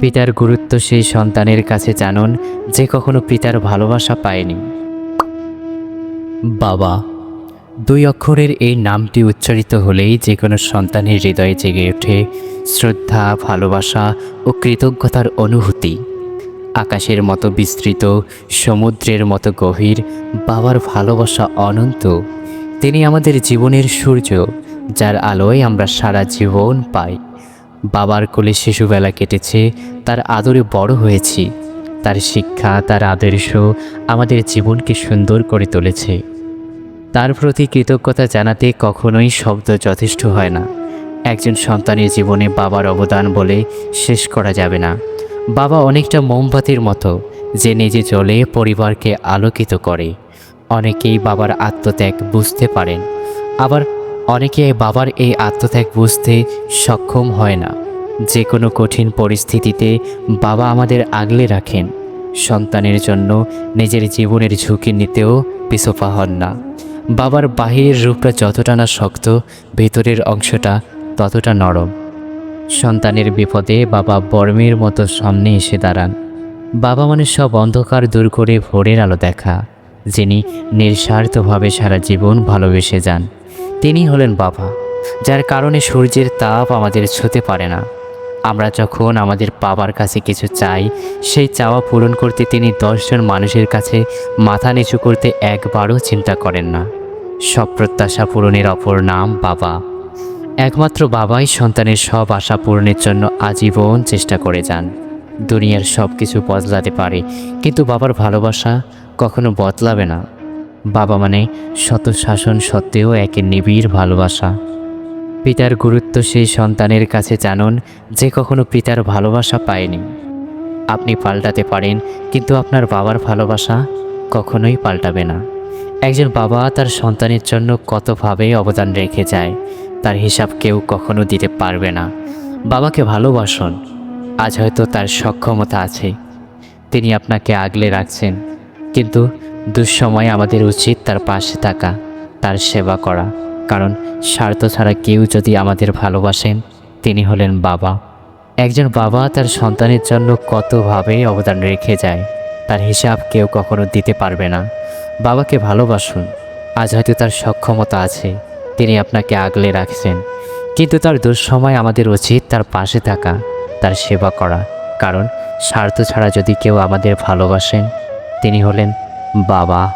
পিতার গুরুত্ব সেই সন্তানের কাছে জানুন যে কখনো পিতার ভালোবাসা পায়নি। বাবা, দুই অক্ষরের এই নামটি উচ্চারিত হলেই যে কোনো সন্তানের হৃদয়ে জেগে ওঠে শ্রদ্ধা, ভালোবাসা ও কৃতজ্ঞতার অনুভূতি। আকাশের মতো বিস্তৃত, সমুদ্রের মতো গভীর, বাবার ভালোবাসা অনন্ত। তিনি আমাদের জীবনের সূর্য, যার আলোয় আমরা সারা জীবন পাই। বাবার কোলে শিশুবেলা কেটেছে, তার আদরে বড় হয়েছি। তার শিক্ষা, তার আদর্শ আমাদের জীবনকে সুন্দর করে তুলেছে। তার প্রতি কৃতজ্ঞতা জানাতে কখনোই শব্দ যথেষ্ট হয় না। একজন সন্তানের জীবনে বাবার অবদান বলে শেষ করা যাবে না। বাবা অনেকটা মোমবাতির মতো, যে নিজে চলে পরিবারকে আলোকিত করে। অনেকেই বাবার আত্মত্যাগ বুঝতে পারেন, আবার অনেকে বাবার এই আত্মত্যাগ বুঝতে সক্ষম হয় না। যে কোনো কঠিন পরিস্থিতিতে বাবা আমাদের আগলে রাখেন। সন্তানের জন্য নিজের জীবনের ঝুঁকি নিতেও পিছপা হন না। বাবার বাহিরের রূপটা যতটা না শক্ত, ভেতরের অংশটা ততটা নরম। সন্তানের বিপদে বাবা বর্মের মতো সামনে এসে দাঁড়ান। বাবা মানে সব অন্ধকার দূর করে ভোরের আলো দেখা, যিনি নিঃস্বার্থভাবে সারা জীবন ভালোবেসে যান। তিনি হলেন বাবা, যার কারণে সূর্যের তাপ আমাদের ছুতে পারে না। আমরা যখন আমাদের বাবার কাছে কিছু চাই, সেই চাওয়া পূরণ করতে তিনি দশজন মানুষের কাছে মাথা নিচু করতে একবারও চিন্তা করেন না। সব প্রত্যাশা পূরণের অপর নাম বাবা। একমাত্র বাবাই সন্তানের সব আশা পূরণের জন্য আজীবন চেষ্টা করে যান। দুনিয়ার সব কিছু বদলাতে পারে, কিন্তু বাবার ভালোবাসা কখনো বদলাবে না। বাবা মানে শত শাসন সত্ত্বেও একে নিবিড় ভালোবাসা। পিতার গুরুত্ব সেই সন্তানের কাছে জানুন যে কখনো পিতার ভালোবাসা পায়নি। আপনি পাল্টাতে পারেন, কিন্তু আপনার বাবার ভালোবাসা কখনোই পাল্টাবে না। একজন বাবা তার সন্তানের জন্য কতভাবে অবদান রেখে যায়, তার হিসাব কেউ কখনো দিতে পারবে না। বাবাকে ভালোবাসুন, আজ হয়তো তার সক্ষমতা আছে। তিনি আপনাকে আগলে রাখছেন, কিন্তু দুঃসময়ে আমাদের উচিত তার পাশে থাকা, তার সেবা করা। কারণ স্বার্থ ছাড়া কেউ যদি আমাদের ভালোবাসেন, তিনি হলেন বাবা। একজন বাবা তার সন্তানের জন্য কতভাবে অবদান রেখে যায়, তার হিসাব কেউ কখনো দিতে পারবে না। বাবাকে ভালোবাসুন, আজ হয়তো তার সক্ষমতা আছে, তিনি আপনাকে আগলে রাখছেন। কিন্তু তার দুঃসময় আমাদের উচিত তার পাশে থাকা, তার সেবা করা। কারণ স্বার্থ ছাড়া যদি কেউ আমাদের ভালোবাসেন, তিনি হলেন বাবা।